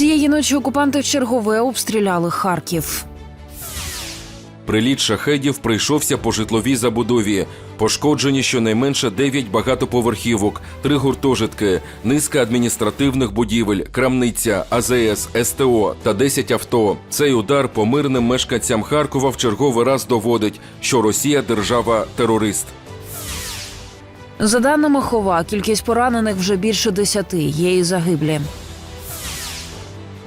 Цієї ночі окупанти вчергове обстріляли Харків. Приліт шахедів прийшовся по житловій забудові. Пошкоджені щонайменше 9 багатоповерхівок, три гуртожитки, низка адміністративних будівель, крамниця, АЗС, СТО та 10 авто. Цей удар по мирним мешканцям Харкова в черговий раз доводить, що Росія держава терорист. За даними Хова, кількість поранених вже більше десяти. Є і загиблі.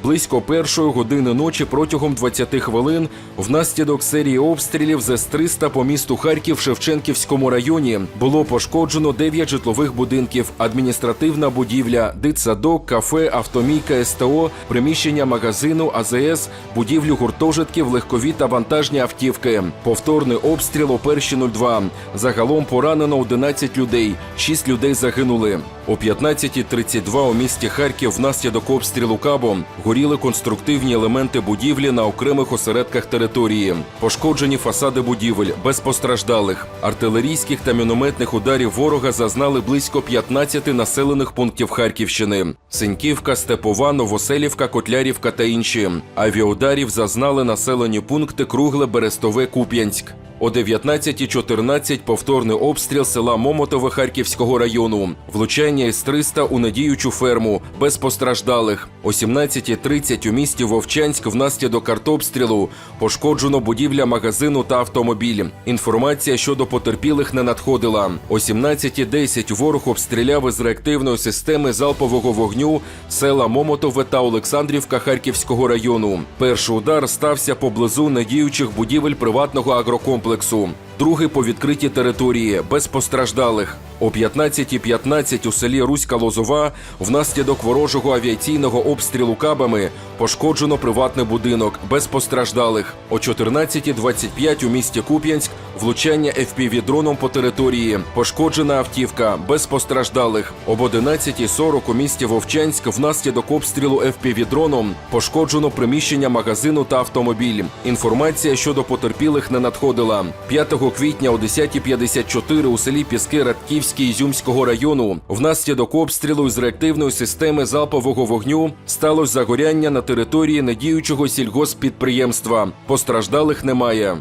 Близько першої години ночі протягом 20 хвилин внаслідок серії обстрілів з С-300 по місту Харків Шевченківському районі було пошкоджено 9 житлових будинків, адміністративна будівля, дитсадок, кафе, автомійка, СТО, приміщення магазину, АЗС, будівлю гуртожитків, легкові та вантажні автівки. Повторний обстріл о перші 02. Загалом поранено 11 людей, 6 людей загинули. О 15.32 у місті Харків внаслідок обстрілу кабо горіли конструктивні елементи будівлі на окремих осередках території. Пошкоджені фасади будівель без постраждалих. Артилерійських та мінометних ударів ворога зазнали близько 15 населених пунктів Харківщини: Синьківка, Степова, Новоселівка, Котлярівка та інші. Авіаударів зазнали населені пункти Кругле, Берестове, Куп'янськ. О 19.14 повторний обстріл села Момотове Харківського району. Влучання із 300 у надіючу ферму без постраждалих. О 17.30 у місті Вовчанськ внаслідок артобстрілу пошкоджено будівля магазину та автомобіль. Інформація щодо потерпілих не надходила. О 17.10 ворог обстріляв із реактивної системи залпового вогню села Момотове та Олександрівка Харківського району. Перший удар стався поблизу надіючих будівель приватного агрокомплексу комплексу. Другий по відкритій території без постраждалих. О 15.15 у селі Руська Лозова внаслідок ворожого авіаційного обстрілу кабами пошкоджено приватний будинок без постраждалих. О 14.25 у місті Куп'янськ влучання FPV-дроном по території. Пошкоджена автівка без постраждалих. Об 11.40 у місті Вовчанськ внаслідок обстрілу FPV-дроном пошкоджено приміщення магазину та автомобіль. Інформація щодо потерпілих не надходила. 5 квітня о 10.54 у селі Піски Радківській Ізюмського району внаслідок обстрілу з реактивної системи залпового вогню сталося загоряння на території недіючого сільгосппідприємства. Постраждалих немає.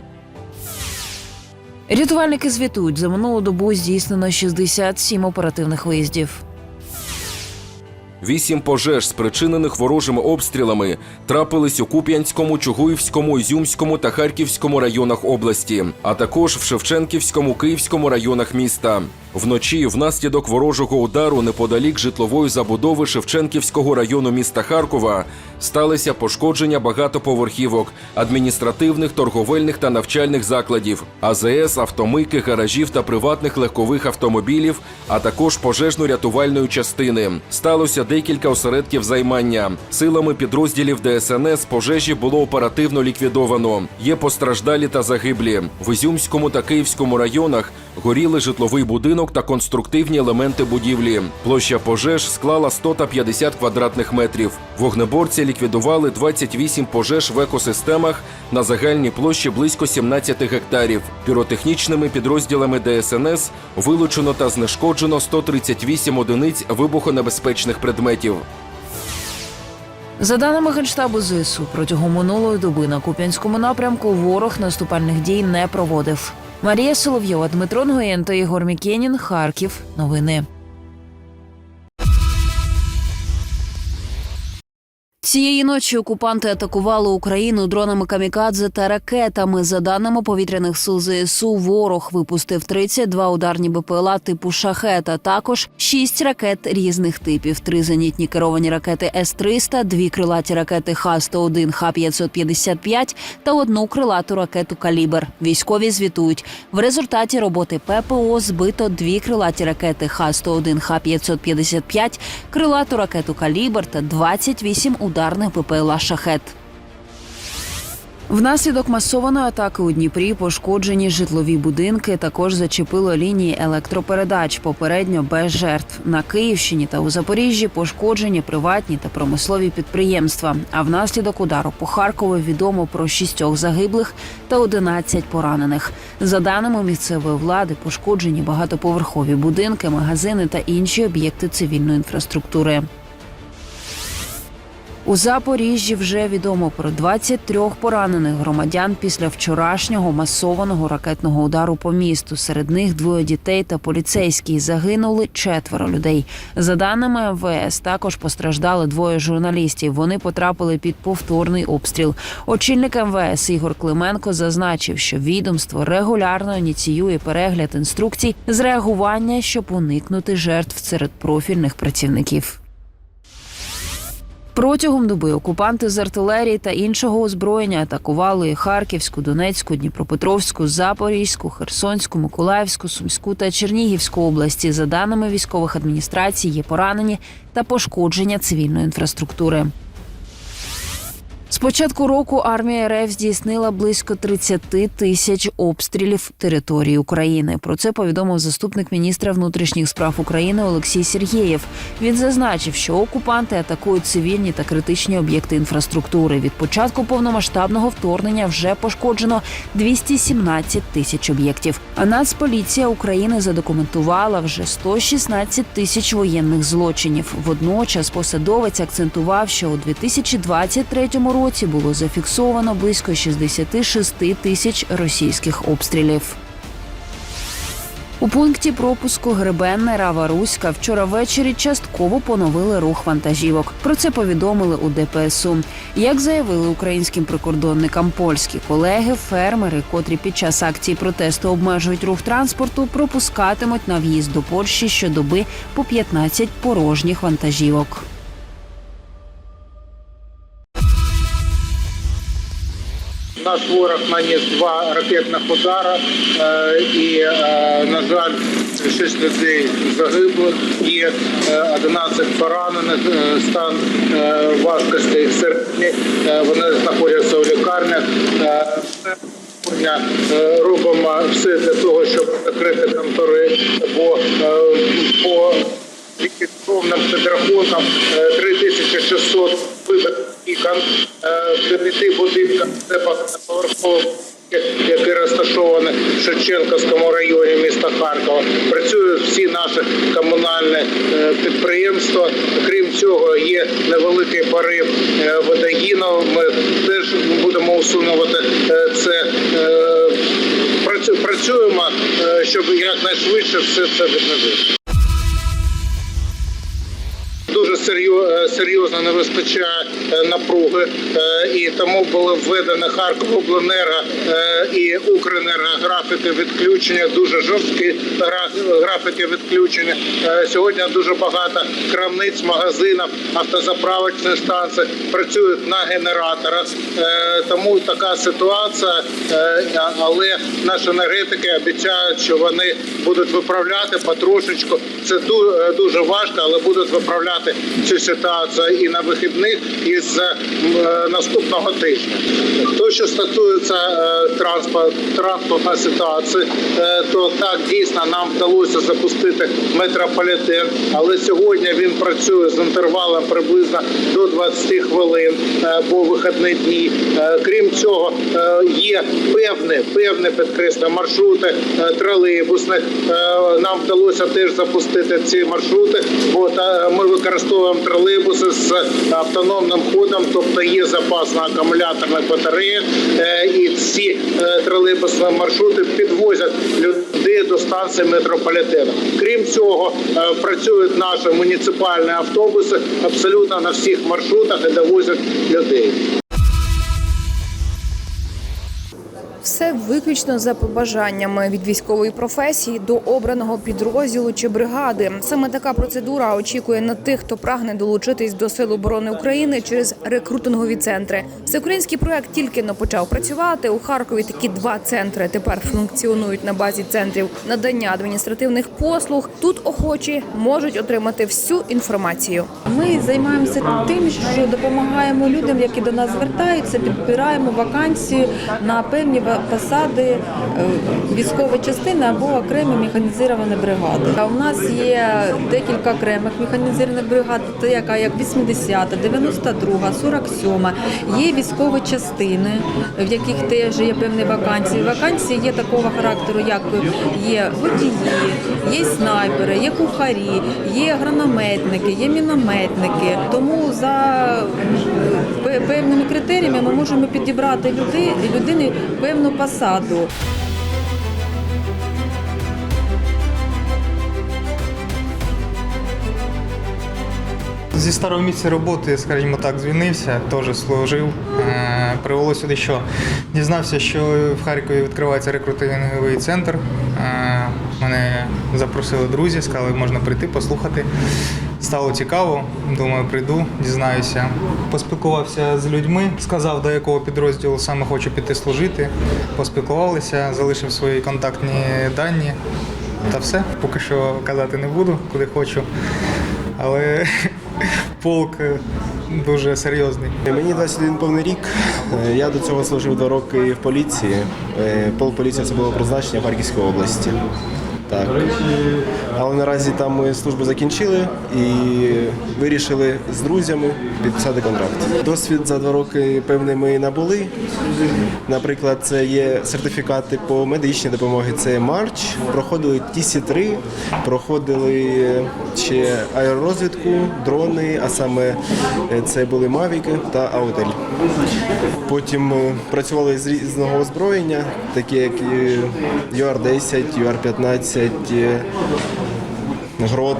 Рятувальники звітують, за минулу добу здійснено 67 оперативних виїздів. Вісім пожеж, спричинених ворожими обстрілами, трапились у Куп'янському, Чугуївському, Ізюмському та Харківському районах області, а також в Шевченківському, Київському районах міста. Вночі, внаслідок ворожого удару неподалік житлової забудови Шевченківського району міста Харкова сталися пошкодження багатоповерхівок, адміністративних, торговельних та навчальних закладів, АЗС, автомийки, гаражів та приватних легкових автомобілів, а також пожежно-рятувальної частини. Сталося декілька осередків займання. Силами підрозділів ДСНС пожежі було оперативно ліквідовано. Є постраждалі та загиблі. В Ізюмському та Київському районах горіли житловий будинок та конструктивні елементи будівлі. Площа пожеж склала 100 та 50 квадратних метрів. Вогнеборці ліквідували 28 пожеж в екосистемах на загальній площі близько 17 гектарів. Піротехнічними підрозділами ДСНС вилучено та знешкоджено 138 одиниць вибухонебезпечних предметів. За даними Генштабу ЗСУ, протягом минулої доби на Куп'янському напрямку ворог наступальних дій не проводив. Марія Соловйова, Дмитро Нгоєнто, Єгор Мікенін. Харків. Новини. Цієї ночі окупанти атакували Україну дронами камікадзе та ракетами. За даними повітряних сил ЗСУ, ворог випустив 32 ударні БПЛА типу шахет, а також 6 ракет різних типів: три зенітні керовані ракети С-300, дві крилаті ракети Х-101, Х-555 та одну крилату ракету Калібр. Військові звітують. В результаті роботи ППО збито дві крилаті ракети Х-101, Х-555, крилату ракету Калібр та 28 ударних БПЛА «Шахет». Внаслідок масованої атаки у Дніпрі пошкоджені житлові будинки. Також зачепило лінії електропередач. Попередньо без жертв на Київщині та у Запоріжжі пошкоджені приватні та промислові підприємства. А внаслідок удару по Харкову відомо про шістьох загиблих та 11 поранених. За даними місцевої влади, пошкоджені багатоповерхові будинки, магазини та інші об'єкти цивільної інфраструктури. У Запоріжжі вже відомо про 23 поранених громадян після вчорашнього масованого ракетного удару по місту. Серед них двоє дітей та поліцейські загинули четверо людей. За даними МВС, також постраждали двоє журналістів. Вони потрапили під повторний обстріл. Очільник МВС Ігор Клименко зазначив, що відомство регулярно ініціює перегляд інструкцій з реагування, щоб уникнути жертв серед профільних працівників. Протягом доби окупанти з артилерії та іншого озброєння атакували Харківську, Донецьку, Дніпропетровську, Запорізьку, Херсонську, Миколаївську, Сумську та Чернігівську області. За даними військових адміністрацій, є поранені та пошкодження цивільної інфраструктури. З початку року армія РФ здійснила близько 30 тисяч обстрілів території України. Про це повідомив заступник міністра внутрішніх справ України Олексій Сергєєв. Він зазначив, що окупанти атакують цивільні та критичні об'єкти інфраструктури. Від початку повномасштабного вторгнення вже пошкоджено 217 тисяч об'єктів. А Нацполіція України задокументувала вже 116 тисяч воєнних злочинів. Водночас посадовець акцентував, що у 2023 році було зафіксовано близько 66 тисяч російських обстрілів. У пункті пропуску Гребенне Рава Руська вчора ввечері частково поновили рух вантажівок. Про це повідомили у ДПСУ. Як заявили українським прикордонникам польські колеги, фермери, котрі під час акції протесту обмежують рух транспорту, пропускатимуть на в'їзд до Польщі щодоби по 15 порожніх вантажівок. Наш ворог наніс два ракетних удара, е, і, е, на жаль, 6 людей загиблих, е, 11 поранених, е, стан важкості середній, вони знаходяться у лікарнях. Робимо все для того, щоб закрити контори, бо по ліквідованим підрахункам е, 3600 вибитих вікон е, в дев'яти будинках це багатоповерхові, які розташовані в Шевченківському районі міста Харкова. Працюють всі наші комунальні е, підприємства. Крім цього, є невеликий порив е, водогіну. Ми теж будемо усунувати е, це. Е, Працюємо, е, щоб якнайшвидше все це відновити. Серйозно не вистачає е, напруги, е, і тому були введені Харковобленерго е, і Укренерго графіки відключення, дуже жорсткі графіки відключення. Е, Сьогодні дуже багато крамниць, магазинів, автозаправочних станцій працюють на генераторах, Е, тому така ситуація. Е, Але наші енергетики обіцяють, що вони будуть виправляти потрошечку. Це ду- е, дуже важко, але будуть виправляти цю ситуацію і на вихідних, і з е, наступного тижня. То, що стосується е, транспорт, транспортної ситуації, е, то так дійсно нам вдалося запустити метрополітен, але сьогодні він працює з інтервалом приблизно до 20 хвилин по вихідні дні. Крім цього, є певні, певні підкреслю маршрути тролейбусних. Нам вдалося теж запустити ці маршрути, бо ми використовуємо тролейбуси з автономним ходом, тобто є запас на акумуляторних батареях, е, і ці е, тролейбусні маршрути підвозять людей до станції метрополітену. Крім цього, е, працюють наші муніципальні автобуси абсолютно на всіх маршрутах і довозять людей. Все виключно за побажаннями від військової професії до обраного підрозділу чи бригади. Саме така процедура очікує на тих, хто прагне долучитись до Сил оборони України через рекрутингові центри. Всеукраїнський проект тільки но почав працювати. У Харкові такі два центри тепер функціонують на базі центрів надання адміністративних послуг. Тут охочі можуть отримати всю інформацію. Ми займаємося тим, що допомагаємо людям, які до нас звертаються, підбираємо вакансії на певні посади е, військова частина або окремі механізовані бригади. А у нас є декілька окремих механізованих бригад, яка як 80-та, 92-га, 47-ма. Є військові частини, в яких теж є певні вакансії. Вакансії є такого характеру, як є водії, є снайпери, є кухарі, є гранометники, є мінометники. Тому за певними критеріями ми можемо підібрати люди, людині певну посаду. Зі старого місця роботи, скажімо так, звільнився, теж служив. Е, Привело сюди, що дізнався, що в Харкові відкривається рекрутинговий центр. Е, Мене запросили друзі, сказали, можна прийти, послухати. Стало цікаво, думаю, прийду, дізнаюся. Поспілкувався з людьми, сказав, до якого підрозділу саме хочу піти служити. Поспілкувалися, залишив свої контактні дані. Та все. Поки що казати не буду, куди хочу. Але полк е, дуже серйозний. Мені 21 повний рік. Е, Я до цього служив два роки в поліції. Е, Пол поліція це було призначення в Харківській області. Так. Але наразі там ми службу закінчили і вирішили з друзями підписати контракт. Досвід за два роки певний ми набули. Наприклад, це є сертифікати по медичній допомогі. Це Марч, проходили TC3, проходили ще аеророзвідку, дрони, а саме е, це були Мавіки та Аутель. Потім е, працювали з різного озброєння, такі як е, UR-10, UR-15, е, Грот,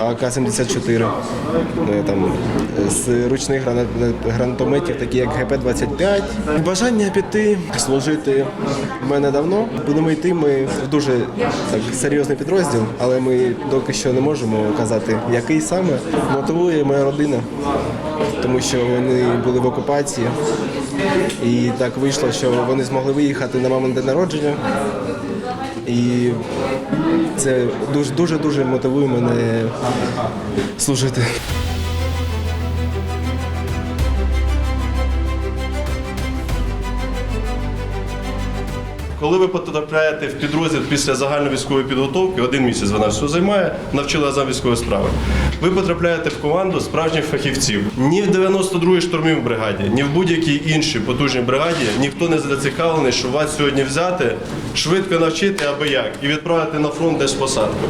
АК-74, е, там, е, з ручних гранатометів, такі як ГП-25. Бажання піти служити в мене давно. Будемо йти. Ми в дуже так, серйозний підрозділ, але ми доки що не можемо казати, який саме. Мотивує моя родина, тому що вони були в окупації. І так вийшло, що вони змогли виїхати на мамин день народження. І це дуже дуже дуже мотивує мене служити. Коли ви потрапляєте в підрозділ після загальновійськової підготовки, один місяць вона все займає, навчила за військової справи. Ви потрапляєте в команду справжніх фахівців. Ні в 92-й штурмів бригаді, ні в будь-якій іншій потужній бригаді ніхто не зацікавлений, що вас сьогодні взяти, швидко навчити аби як і відправити на фронт десь посадку.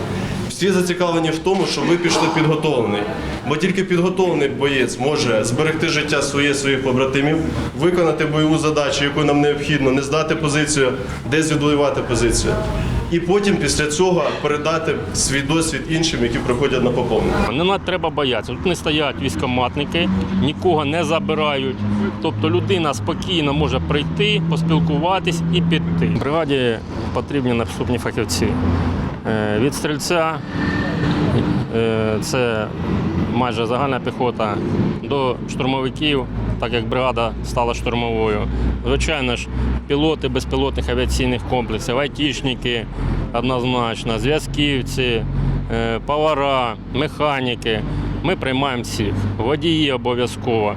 Всі зацікавлені в тому, щоб ви пішли підготовлений. Бо тільки підготовлений боєць може зберегти життя своє своїх побратимів, виконати бойову задачу, яку нам необхідно, не здати позицію, десь відвоювати позицію. І потім після цього передати свій досвід іншим, які приходять на поповнення. Не треба боятися. Тут не стоять військоматники, нікого не забирають. Тобто людина спокійно може прийти, поспілкуватись і піти. В бригаді потрібні наступні фахівці. Е, Від стрільця е, це майже загальна піхота до штурмовиків, так як бригада стала штурмовою. Звичайно ж, пілоти безпілотних авіаційних комплексів, айтішники однозначно, зв'язківці, е, повара, механіки. Ми приймаємо всіх. Водії обов'язково.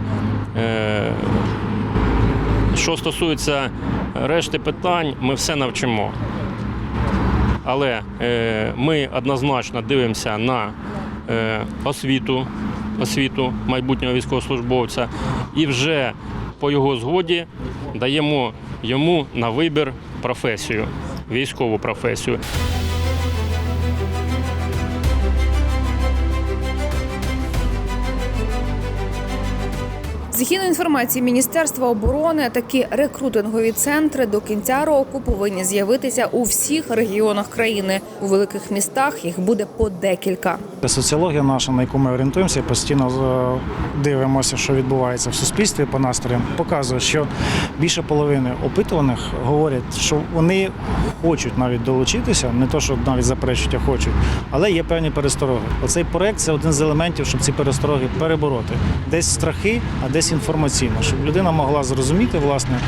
Що стосується решти питань, ми все навчимо. Але е, ми однозначно дивимося на е, освіту, освіту майбутнього військовослужбовця і вже по його згоді даємо йому на вибір професію, військову професію. Згідно інформації Міністерства оборони, такі рекрутингові центри до кінця року повинні з'явитися у всіх регіонах країни. У великих містах їх буде по декілька. Соціологія наша, на яку ми орієнтуємося, постійно е, дивимося, що відбувається в суспільстві по настроям, показує, що більше половини опитуваних говорять, що вони хочуть навіть долучитися, не то, що навіть заперечують, а хочуть, але є певні перестороги. Оцей проект це один з елементів, щоб ці перестороги перебороти. Десь страхи, а десь інформаційно, щоб людина могла зрозуміти, власне,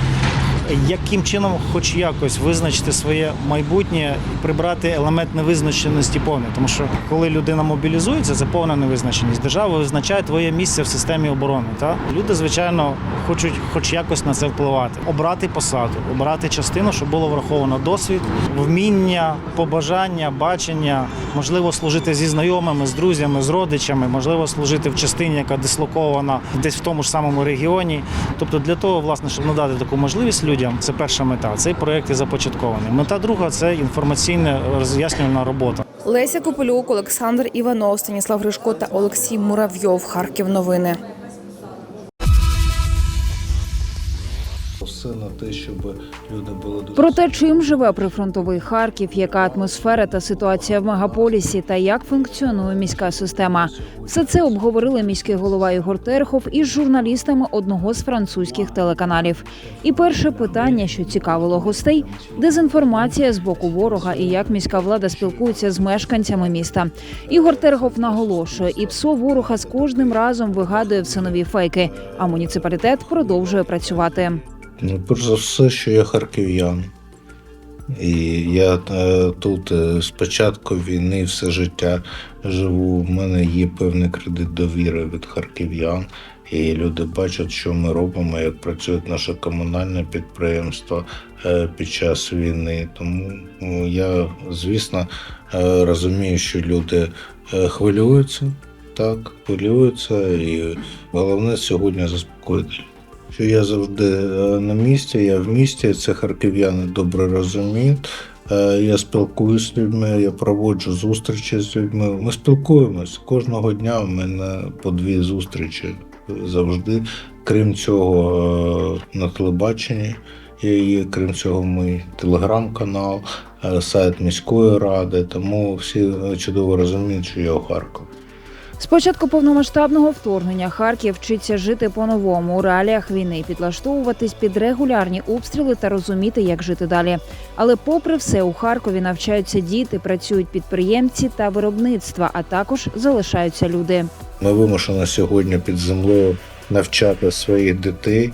яким чином, хоч якось, визначити своє майбутнє і прибрати елемент невизначеності повне. Тому що коли людина мобілізується, це повна невизначеність. Держава визначає твоє місце в системі оборони. Та люди, звичайно, хочуть, хоч якось на це впливати, обрати посаду, обрати частину, щоб було враховано досвід, вміння, побажання, бачення, можливо, служити зі знайомими, з друзями, з родичами, можливо, служити в частині, яка дислокована десь в тому ж самому регіоні. Тобто, для того, власне, щоб надати таку можливість людям, це перша мета. Цей проект і започаткований. Мета друга це інформаційна роз'яснювальна робота. Леся Копилюк, Олександр Іванов, Станіслав Гришко та Олексій Муравйов. Харків новини. Те, щоб люди були дуже Про те, чим живе прифронтовий Харків, яка атмосфера та ситуація в мегаполісі, та як функціонує міська система. Все це обговорили міський голова Ігор Терхов із журналістами одного з французьких телеканалів. І перше питання, що цікавило гостей: дезінформація з боку ворога і як міська влада спілкується з мешканцями міста. Ігор Терхов наголошує, і ПСО ворога з кожним разом вигадує все нові фейки. А муніципалітет продовжує працювати. Ну, перш за все, що я харків'ян. І я е, тут е, з початку війни все життя живу. У мене є певний кредит довіри від харків'ян. І люди бачать, що ми робимо, як працюють наше комунальне підприємство е, під час війни. Тому ну, я, звісно, е, розумію, що люди е, хвилюються. Так, хвилюються, і головне сьогодні заспокоїти що я завжди е, на місці, я в місті, це харків'яни добре розуміють. Е, Я спілкуюся з людьми, я проводжу зустрічі з людьми. Ми спілкуємось кожного дня. У мене по дві зустрічі завжди. Крім цього, е, на телебаченні є, крім цього, мій телеграм-канал, сайт міської ради. Тому всі чудово розуміють, що я у Харкові. З початку повномасштабного вторгнення Харків вчиться жити по-новому у реаліях війни, підлаштовуватись під регулярні обстріли та розуміти, як жити далі. Але, попри все, у Харкові навчаються діти, працюють підприємці та виробництва, а також залишаються люди. Ми вимушені сьогодні під землею навчати своїх дітей,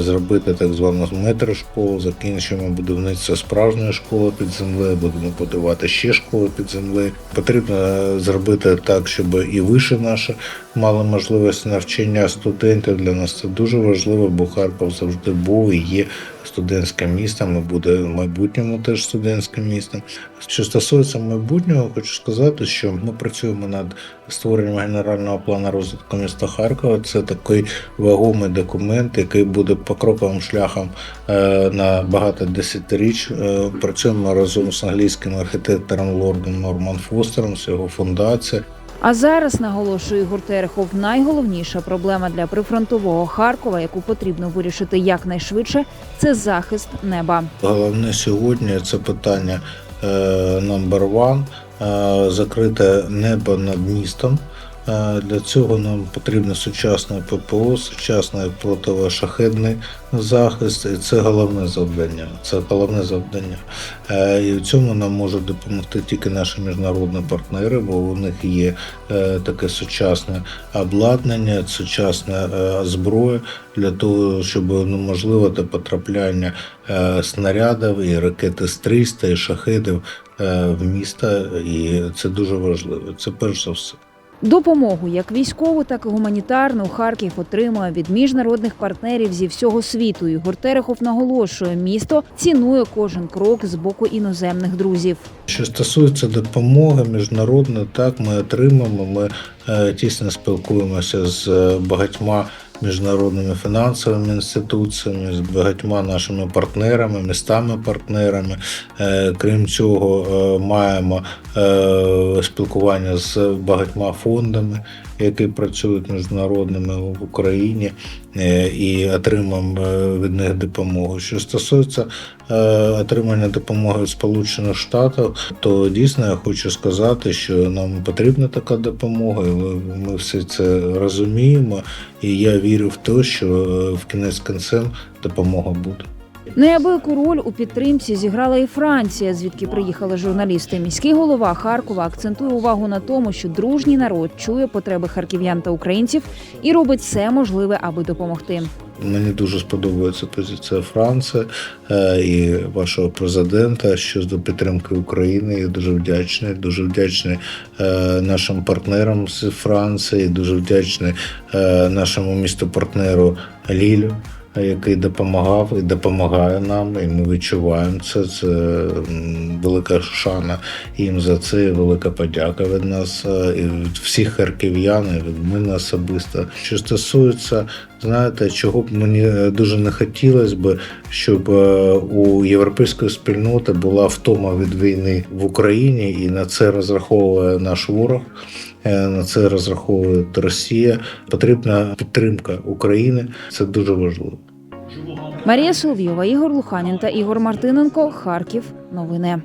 зробити так звану метро школу, закінчимо будівництво справжньої школи під землею, будемо будувати ще школи під землею. Потрібно е, зробити так, щоб і виші наші мали можливість навчання студентів. Для нас це дуже важливо, бо Харків завжди був і є студентським містом, і буде в майбутньому теж студентським містом. Що стосується майбутнього, хочу сказати, що ми працюємо над створенням генерального плану розвитку міста Харкова. Це такий вагомий документ, який буде покроковим шляхом е, на багато десятиріч. Е, Працюємо разом з англійським архітектором Лордом Норман Фостером, з його фундацією. А зараз наголошує Ігор Терехов, найголовніша проблема для прифронтового Харкова, яку потрібно вирішити якнайшвидше, це захист неба. Головне сьогодні це питання number one е, закрите небо над містом. Для цього нам потрібно сучасне ППО, сучасний противошахедний захист. І це головне завдання. Це головне завдання. Е, І в цьому нам можуть допомогти тільки наші міжнародні партнери, бо у них є е, таке сучасне обладнання, сучасна е, зброя для того, щоб унеможливити потрапляння е, снарядів і ракети з 300 і шахедів в міста. І це дуже важливо. Це перш за все. Допомогу як військову, так і гуманітарну Харків отримує від міжнародних партнерів зі всього світу. Ігор Терехов наголошує, місто цінує кожен крок з боку іноземних друзів. Що стосується допомоги міжнародної, так ми отримаємо. Ми е, тісно спілкуємося з е, багатьма міжнародними фінансовими інституціями, з багатьма нашими партнерами, містами-партнерами. Е, Крім цього, е, маємо е, спілкування з багатьма фондами, які працюють міжнародними в Україні, е, і отримаємо е, від них допомогу. Що стосується е, отримання допомоги з Сполучених Штатів, то дійсно я хочу сказати, що нам потрібна така допомога. Ми, всі це розуміємо, і я вірю в те, що в кінець кінцем допомога буде. Неабияку роль у підтримці зіграла і Франція, звідки приїхали журналісти. Міський голова Харкова акцентує увагу на тому, що дружній народ чує потреби харків'ян та українців і робить все можливе, аби допомогти. Мені дуже сподобається позиція Франції е, і вашого президента щодо підтримки України. Я дуже вдячний. Дуже вдячний е, нашим партнерам з Франції. Дуже вдячний е, нашому місту партнеру Лілю. Який допомагав і допомагає нам, і ми відчуваємо це. Це велика шана їм за це, і велика подяка від нас е, і від всіх харків'ян, і від мене особисто. Що стосується, знаєте, чого б мені дуже не хотілося би, щоб е, у європейської спільноти була втома від війни в Україні, і на це розраховує наш ворог. Е, На це розраховує Росія. Потрібна підтримка України. Це дуже важливо. Марія Соловйова, Ігор Луханін та Ігор Мартиненко. Харків. Новини.